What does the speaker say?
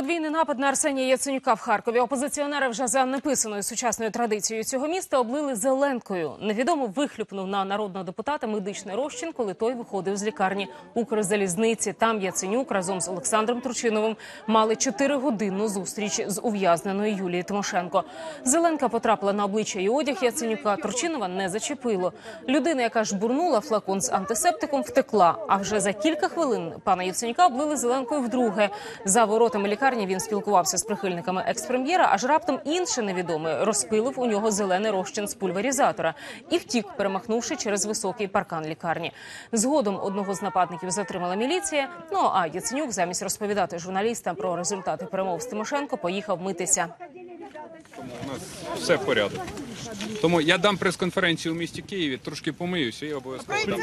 Подвійний напад на Арсенія Яценюка в Харкові. Опозиціонери вже за неписаною сучасною традицією цього міста облили зеленкою. Невідомо вихлюпнув на народного депутата медичний розчин, коли той виходив з лікарні Укрзалізниці. Там Яценюк разом з Олександром Турчиновим мали чотиригодинну зустріч з ув'язненою Юлією Тимошенко. Зеленка потрапила на обличчя і одяг Яценюка. Турчинова не зачепило. Людина, яка жбурнула флакон з антисептиком, втекла. А вже за кілька хвилин пана Яценюка облили зеленкою вдруге. За воротами лікарні він спілкувався з прихильниками експрем'єра, аж раптом інший невідомий розпилив у нього зелений розчин з пульверізатора і втік, перемахнувши через високий паркан лікарні. Згодом одного з нападників затримала міліція. Ну а Яценюк, замість розповідати журналістам про результати перемов з Тимошенко, поїхав митися. У нас все в порядку. Тому я дам прес-конференцію у місті Києві, трошки помиюся і обов'язково.